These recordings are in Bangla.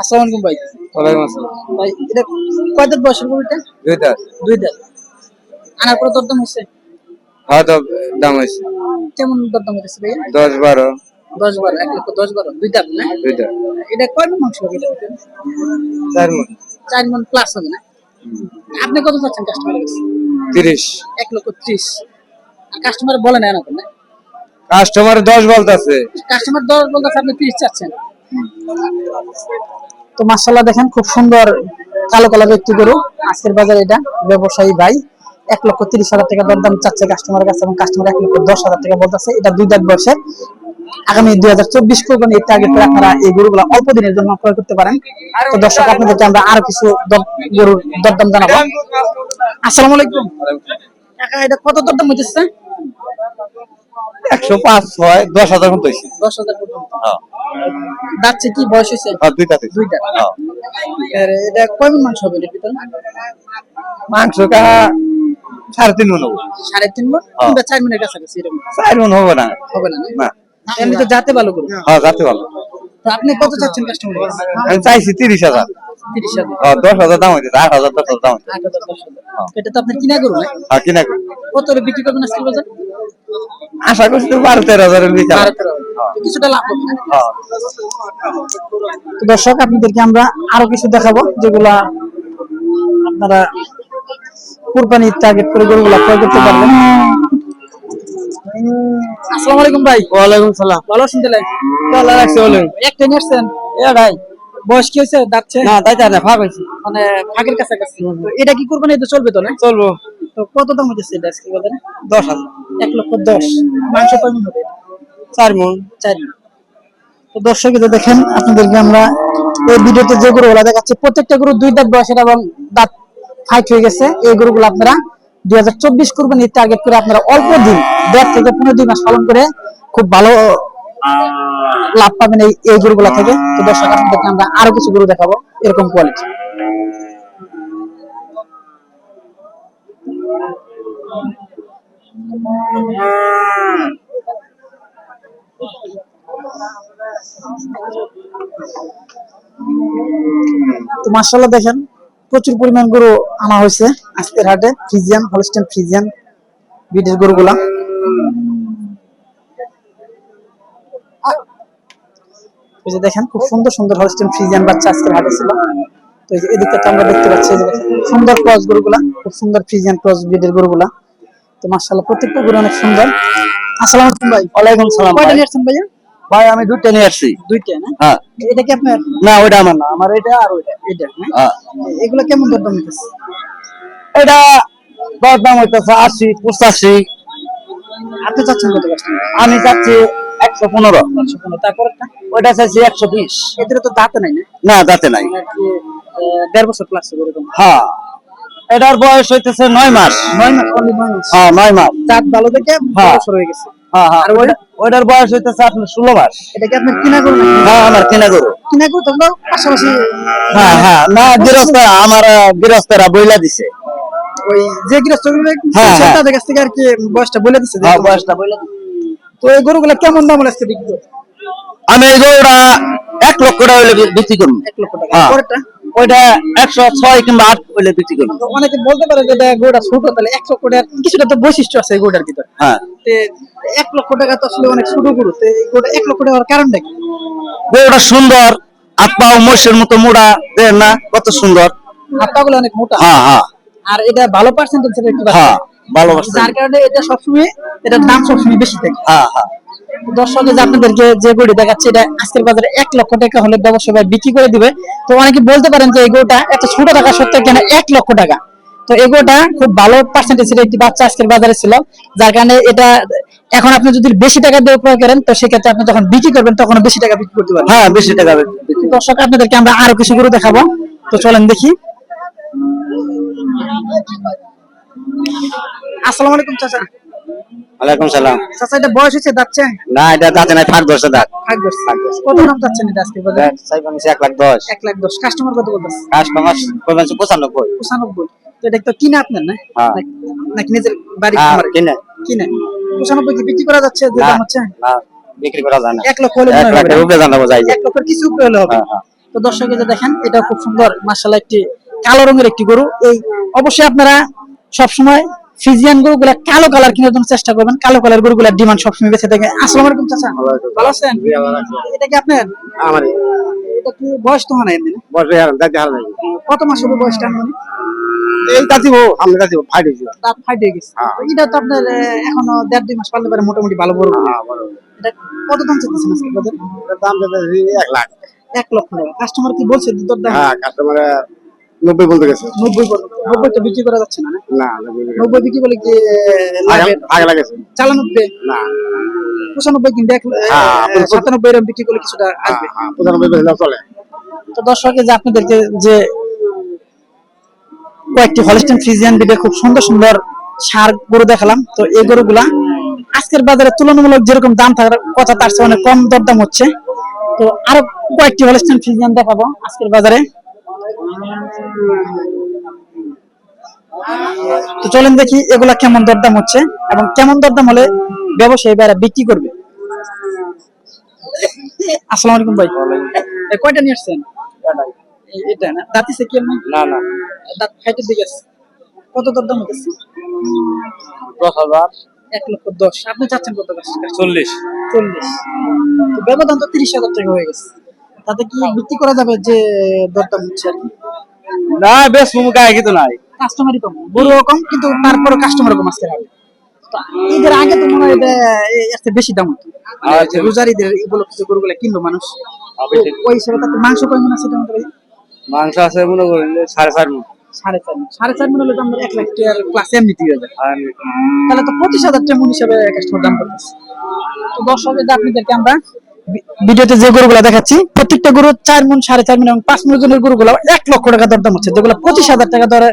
আসসালামু আলাইকুম ভাই। ওয়ালাইকুম আসসালাম। ভাই এটা কয় দাঁত বয়সের গরুটা? দুইটা। দুই দাঁত। আনার পরে দরদাম হচ্ছে হ্যাঁ তো দাম হয়েছে। কেমন দরদাম ভাইয়া? দশ বারো। দশ বারো এক লক্ষ দশ বারো। দুই দাঁত না? দুইটা। এটা কয় মন মাংস হবে এটা? চার মন। চার মন প্লাস হবে না? আপনি কত চাচ্ছেন কাস্টমারের কাছে? তিরিশ। এক লক্ষ ত্রিশ। আর কাস্টমার বলে না না? কাস্টমার দশ বলতেছে। কাস্টমার দশ বলতে আপনি তিরিশ চাচ্ছেন। তো মার্শাল্লাহ দেখেন খুব সুন্দর কালো কালার একটি গরু। আজকের বাজারে এটা ব্যবসায়ী ভাই এক লক্ষ তিরিশ হাজার টাকা দরদাম চাচ্ছে কাস্টমারের কাছে এবং কাস্টমার এক লক্ষ দশ হাজার টাকা বলতেছে। এটা দুই দাঁত বয়সে আগামী দুই হাজার চব্বিশ কোরবানি এর টার্গেট করে আপনারা এই গরুগুলো অল্প দিনের জন্য ক্রয় করতে পারেন। তো দর্শক আপনাদেরকে আমরা আরও কিছু গরুর দরদাম জানাব। আসসালামু আলাইকুম। এটা কত দরদাম হইতেছে? একশো পাঁচ ছয় দশ হাজার মতো হয়েছে দশ হাজার পর্যন্ত। যাচ্ছে কি বয়স হয়েছে? দুইটা দুইটা। আর এটা কয় মণ মাংস হবে মাংস কা সাড়ে তিন মন সাড়ে তিন মণ কিংবা চার মণের কাছাকাছি এরকম? চার মন হবে না। হবে না না? এমনি তো যাতে ভালো করুন হ্যাঁ যাতে ভালো। তো আপনি কত চাচ্ছেন কাস্টমার আমি চাইছি তিরিশ হাজার। তিরিশ হাজার। হ্যাঁ, দশ হাজার দাম হয়েছে আট হাজার দশ হাজার দাম এটা তো আপনি কিনা করুন হ্যাঁ কিনা করি। কত বিক্রি করবেন আজকে বাজার? আশা করছি তো বারো তেরো হাজারের ভিতরে। কিছুটা লাভ হবে হ্যাঁ। তো দর্শক আপনাদেরকে আমরা আরও কিছু দেখাবো যেগুলা আপনারা কুরবানির টার্গেট করে গরুগুলা ক্রয় করতে পারবেন। আসসালামু আলাইকুম ভাই। ওয়ালাইকুম সালাম। ভালো আছেন তাহলে? ভালো লাগছে বলুন একটা নিয়ে আসছেন? এটাই বয়স কি হয়েছে? যাচ্ছে না ফাঁক হয়েছে। মানে ফাঁকের কাছাকাছি। তো এটা কি কুরবানি তো চলবে তো না চলবো। তো কত দাম হচ্ছে এটা আজকে বাজারে দশ হাজার। এক লক্ষ দশ। মাংস হবে? চার মন। চার তো দর্শক দেখেন আপনাদেরকে আমরা এই ভিডিওতে যে গরুগুলা দেখাচ্ছি প্রত্যেকটা গরু দুই দাঁত বয়সের এবং দাঁত ফাইট হয়ে গেছে। এই গরুগুলো আপনারা দুই হাজার চব্বিশ করবেন টার্গেট করে আপনারা অল্প দিন দেড় থেকে পনেরো দুই মাস পালন করে খুব ভালো লাভ পাবেন এই এই গরুগুলা থেকে। তো দর্শক আপনাদেরকে আমরা আরও কিছু গরু দেখাবো এরকম কোয়ালিটি তো মার্শাল্লাহ দেখেন, প্রচুর পরিমাণ গরু আনা হয়েছে আজকের হাটে, ফ্রিজিয়ান, হলস্টেন ফ্রিজিয়ান বিটের গরুগুলা। দেখেন, খুব সুন্দর সুন্দর হলস্টেন ফ্রিজিয়ান বাচ্চা আজকের হাটে ছিল। তো এদিকটা আমরা দেখতে পাচ্ছি সুন্দর ক্রস গরুগুলা, খুব সুন্দর ফ্রিজিয়ান ক্রস ব্রিডের গরুগুলা। তো প্রত্যেকটা গরু অনেক সুন্দর। আসসালামু আলাইকুম ভাই। ওয়ালাইকুম সালাম কয়টা ভাই। নিয়ে আসছেন ভাইয়া? ভাই আমি দুইটা নিয়ে আসছি। দুইটা না? হ্যাঁ। এটা কি আপনার? না ওইটা আমার না। আমার এটা আর ওইটা। এটা হ্যাঁ। এগুলো কেমন দরদাম হইতেছে? এটা হইতেছে আশি পঁচাশি। আপনি চাচ্ছেন কত আমি চাচ্ছি একশো পনেরো। তারপরটা ওইটা চাইছি একশো বিশ। এদের তো দাঁতে নাই না? না যাতে নাই। আহ, দেড় বছর প্লাস এরকম? হ্যাঁ। এটার বয়স হইতেছে নয় মাস। নয় মাস হ্যাঁ নয় মাস। দাঁত ভালো দেখে হ্যাঁ। বছর হয়ে গেছে। হ্যাঁ হ্যাঁ। ওইটার বয়স হইতেছে আপনার ষোলো মাস। এটা কি আপনার কিনা করুন হ্যাঁ আমার কেনা গরু কিনা করুন তো পাশাপাশি হ্যাঁ হ্যাঁ। না গৃহস্থ আমার গৃহস্থরা বইলা দিছে। ওই যে গৃহস্থ হ্যাঁ, হ্যাঁ। তাদের কাছ থেকে আর কি বয়সটা বলে দিচ্ছে হ্যাঁ বয়সটা বইলা তো এই গরুগুলা কেমন দাম আজকে বিক্রি আমি এই গরুটা এক লক্ষ টাকা হইলে বিক্রি করব। এক লক্ষ টাকা। ওইটা একশো ছয় কিংবা আট হইলে বিক্রি করব। অনেকে বলতে পারে যে গরুটা ছোট তাহলে এক লক্ষ কিছুটা তো বৈশিষ্ট্য আছে এই গরুটার ভিতরে। হ্যাঁ। এক লক্ষ টাকা তো আসলে অনেক ছোট গরু গরুটা এক লক্ষ টাকার কারণটা কি? গরুটা সুন্দর হাত পা মহিষের মতো মোড়া দেন না কত সুন্দর। হাত পাগুলো অনেক মোটা। হ্যাঁ হ্যাঁ। আর এটা ভালো পার্সেন্টেজ। হ্যাঁ ভালোবাসা যার কারণে এটা সবসময় এটার দাম সবসময় বেশি থাকে। হ্যাঁ হ্যাঁ। দর্শকে যে আপনাদেরকে যে গরু দেখাচ্ছে এটা আজকের বাজারে এক লক্ষ টাকা হলে অবশ্যই ভাই বিক্রি করে দিবে। তো অনেকে বলতে পারেন যে এই গরুটা এত ছোট টাকা সত্ত্বেও কেন এক লক্ষ টাকা? তো এই গরুটা খুব ভালো পার্সেন্টেজের একটি বাচ্চা আজকের বাজারে ছিল যার কারণে এটা এখন আপনি যদি বেশি টাকা দিয়ে ক্রয় করেন তো সেক্ষেত্রে আপনি যখন বিক্রি করবেন তখন বেশি টাকা বিক্রি করতে পারবেন। হ্যাঁ বেশি টাকা দর্শক আপনাদেরকে আমরা আরও কিছু গরু দেখাবো। তো চলেন দেখি। আসসালামু আলাইকুম চাচা। সালাম। চাচা এটা বয়স হয়েছে যাচ্ছে? না এটা দাঁতে নাই ফাঁক ধরছে দাঁত থাক দশ কত দাম চাচ্ছেন এটা আজকে বাজারে সাইব আমি এক লাখ দশ। এক লাখ দশ। কাস্টমার কত বলতেছে? কাস্টমার পঁচানব্বই। পঁচানব্বই। তো এটা তো কিনা আপনার না? হ্যাঁ। নাকি- নিজের বাড়ি হ্যাঁ, খামারে? কিনে। কিনে। পঁচানব্বই কি বিক্রি করা যাচ্ছে? যে দাম হচ্ছে? না বিক্রি করা যায় না। এক লক্ষ হলে এক? উপরে জানাব যাই এক লক্ষের কিছু উপরে হলে হবে। হ্যাঁ। তো দর্শক যে দেখেন এটা খুব সুন্দর মার্শাল্লাহ একটি কালো রঙের একটি গরু। এই অবশ্যই আপনারা সবসময় ফিজিয়ান গরুগুলা কালো কালার কেনার জন্য চেষ্টা করবেন। কালো কালার গরুগুলার ডিমান্ড সবসময় বেঁচে থাকে। আসসালামু আলাইকুম চাচা। ভালো আছেন? এটা কি আপনার? আমার এটা কি বয়স তো হয় না এমনি? বসে হারান হারান কত মাস হবে বয়সটা মানে এই ফাইট দাঁত ফাইটে গেছে। হ্যাঁ। এটা তো আপনার এখনও দেড় দুই মাস পারলে পারে মোটামুটি ভালো বড় হবে। এটা কত দাম আজকে বাজারে? দাম এক লাখ। এক লক্ষ টাকা। কাস্টমার কি বলছে? দুধের দাম? হ্যাঁ কাস্টমার নব্বই বলতে গেছে। নব্বই বলো নব্বই তো বিক্রি করা যাচ্ছে না না? নব্বই বিক্রি করলে কি আগে লাগেছে চালানব্বই? না। পঁচানব্বই কিনবে এক হ্যাঁ, আহ, সাতানব্বই এরকম বিক্রি করলে কিছুটা হ্যাঁ আসবে। হ্যাঁ পঁচানব্বই চলে। তো দর্শকে যে আপনাদেরকে যে কয়েকটি হলিস্টিন ফ্রিজিয়ান বিডে খুব সুন্দর সুন্দর সার গরু দেখালাম। তো এই গরুগুলা আজকের বাজারে তুলনামূলক যেরকম দাম থাকার কথা তার চেয়ে অনেক কম দরদাম হচ্ছে। তো আরও কয়েকটি হলিস্টিন ফ্রিজিয়ান দেখাবো আজকের বাজারে। তো চলেন দেখি এগুলা কেমন দরদাম হচ্ছে এবং কেমন দরদাম হলে ব্যবসায়ী ভাইরা বিক্রি করবে। আসসালামু আলাইকুম ভাই। কয়টা নিয়ে আসছেন? এটা না? দাঁতিছে কি এমনি না না। দাঁত দিকে আছে। কত দরদাম হতেছে দশ হাজার। এক লক্ষ দশ। আপনি চাচ্ছেন কত চল্লিশ। চল্লিশ। ব্যবধান তো তিরিশ হাজার টাকা হয়ে গেছে। তাতে কি বিক্রি করা যাবে যে দরদাম হচ্ছে আর কি? না বেশ মুমু কিন্তু নাই। কাস্টমারই কম। গরুও কম কিন্তু তারপরে কাস্টমার কম আজকে তো ঈদের আগে তো মনে হয় এটা বেশি দাম হতো। আচ্ছা। রোজার ঈদের এগুলো কিছু গরুগুলো কিনলো মানুষ। ওই হিসেবে তাতে মাংস কয় মনে আছে মাংস আছে মনে করেন সাড়ে চার মুখ সাড়ে চার মণ। সাড়ে চার মনে হলে তো আমরা এক লাখ টাকার ক্লাস এমনি দিয়ে যাবে। তাহলে তো পঁচিশ হাজার টাকা মন হিসাবে কাস্টমার দাম করতেছে। তো দর্শকের যে আপনাদেরকে আমরা ভিডিওতে যে গরুগুলো দেখাচ্ছি প্রত্যেকটা গরু চার মন সাড়ে চার মন এবং পাঁচ মন ওজনের গরুগুলো এক লক্ষ টাকা দরদাম হচ্ছে। যেগুলো পঁচিশ হাজার টাকা দরে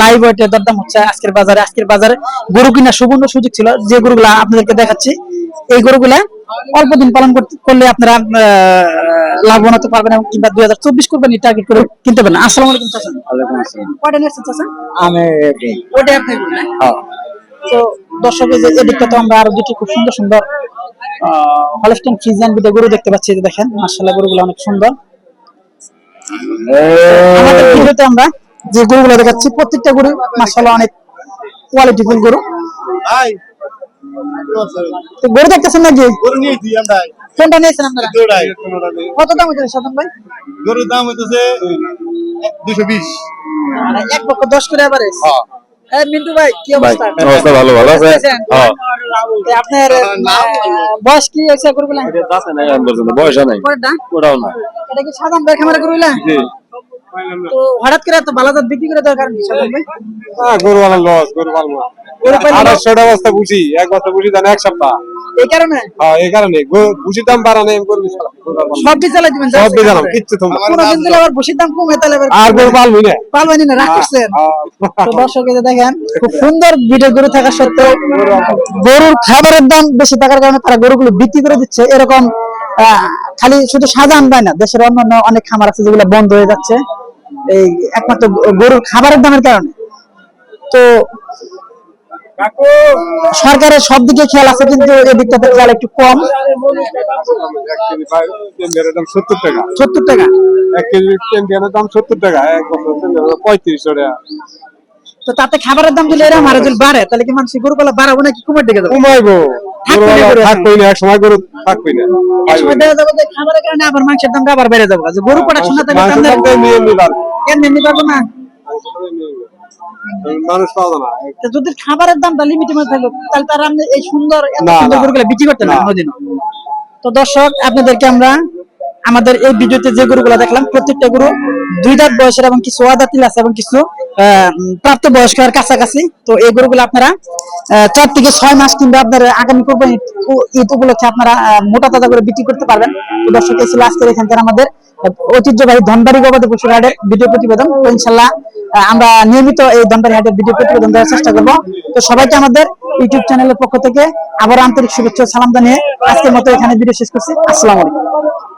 লাইভ দরদাম হচ্ছে আজকের বাজারে। আজকের বাজারে গরু কিনা সুবর্ণ সুযোগ ছিল। যে গরুগুলা আপনাদেরকে দেখাচ্ছি এই গরুগুলা অল্প দিন পালন করলে আপনারা লাভবান হতে পারবেন এবং কিংবা দুই হাজার চব্বিশ করবেন টার্গেট করে কিনতে পারেন আসসালামু আলাইকুম চাচা। কয়টা নিয়েছেন চাচা? আমি ওটাই আপনি হ্যাঁ? তো দর্শকের যে এদিকটা তো আমরা আরও দুটি খুব সুন্দর সুন্দর হলস্টেন ফ্রিজিয়ান দুটো গরু দেখতে পাচ্ছি যে দেখেন মার্শাল্লাহ গরুগুলো অনেক সুন্দর। আমাদের ভিডিওতে আমরা যে গরুগুলো দেখাচ্ছি প্রত্যেকটা গরু মার্শাল্লাহ অনেক কোয়ালিটিফুল গরু। গরু দেখতেছেন নাকি? কোনটা নিয়েছেন আপনারা? কত দাম হচ্ছে সাধন ভাই? গরুর দাম হইতেছে দুশো বিশ। মানে এক পক্ষ দশ করে এবারে হ্যাঁ। মিন্টু ভাই কি অবস্থা? অবস্থা ভালো, ভালো আছে? আছেন? হ্যাঁ। আপনার বয়স কি গরুগুলা বয়স নাই? ওটাও না এটা কি সাধারণ খামারে গরুগুলা তো হঠাৎ করে এত ভালো জাত বিক্রি করে দেওয়ার কারণ কি সাধারণ ভাই? গরু পালন লস গরু ভালো গরু? বস্তা বুঝি এক বস্তা বুঝি দেন এক সপ্তাহ। এই কারণে? হ্যাঁ এই কারণে। বুঝির দাম বাড়ানো আমি করবি সব দিয়ে দিবেন সব দিয়ে কিচ্ছু তো কোনো দিলে আবার বসির দাম কমে তাহলে আর গরু পালবি না। পালবেন না রাগ তো দর্শক এই দেখেন খুব সুন্দর বিটের গরু থাকা সত্ত্বেও গরুর খাবারের দাম বেশি থাকার কারণে তারা গরুগুলো বিক্রি করে দিচ্ছে। এরকম আহ, খালি শুধু সাজান দেয় না দেশের অন্যান্য অনেক খামার আছে যেগুলো বন্ধ হয়ে যাচ্ছে। এই একমাত্র গরুর খাবারের দামের কারণে। তো সরকারের সব দিকে খেয়াল আছে কিন্তু এই দিকটাতে খেয়াল একটু কম। সত্তর টাকা। সত্তর টাকা এক কেজি টেন্ডিয়ানের দাম সত্তর টাকা এক বছর পঁয়ত্রিশশো টাকা। তো তাতে খাবারের দাম যদি এরকম আরও যদি বাড়ে তাহলে কি মানুষ গরু বাড়াবো নাকি কমার দিকে যাবে? কমাইবো থাকবে না গরু না এক সময় গরু থাকবই না। এক সময় দেখা যাবে খাবারের কারণে আবার মাংসের দামটা আবার বেড়ে যাবে। গরু প্রোডাকশন না থাকলে মাংসের দাম দামটা নিয়ে নিবার। কেন এমনি না? মানুষ পাওয়া যায় না তো যদি খাবারের দামটা লিমিটের মধ্যে থাকল তাহলে তারা আপনি এই সুন্দর এত সুন্দর। গরুগুলো বিক্রি করতে না না। কোনোদিনও তো দর্শক আপনাদেরকে আমরা আমাদের এই ভিডিওতে যে গরুগুলো দেখলাম প্রত্যেকটা গরু দুই দাঁত বয়সের এবং কিছু আদাতিল আছে এবং কিছু আহ, উম, প্রাপ্তবয়স্কের কাছাকাছি। তো এই গরুগুলো আপনারা চার থেকে ছয় মাস কিংবা আপনার আগামী কোরবানি ঈদ উপলক্ষে আপনারা মোটা তাজা করে বিক্রি করতে পারবেন। তো দর্শক এই ছিল আজকের এখানকার আমাদের ঐতিহ্যবাহী ধনবাড়ি গবাদি পশুর হাটের ভিডিও প্রতিবেদন। তো ইনশাল্লাহ আমরা নিয়মিত এই ধনবাড়ি হাটের ভিডিও প্রতিবেদন দেওয়ার চেষ্টা করব। তো সবাইকে আমাদের ইউটিউব চ্যানেলের পক্ষ থেকে আবার আন্তরিক শুভেচ্ছা সালাম জানিয়ে আজকের মতো এখানে ভিডিও শেষ করছি। আসসালামু আলাইকুম।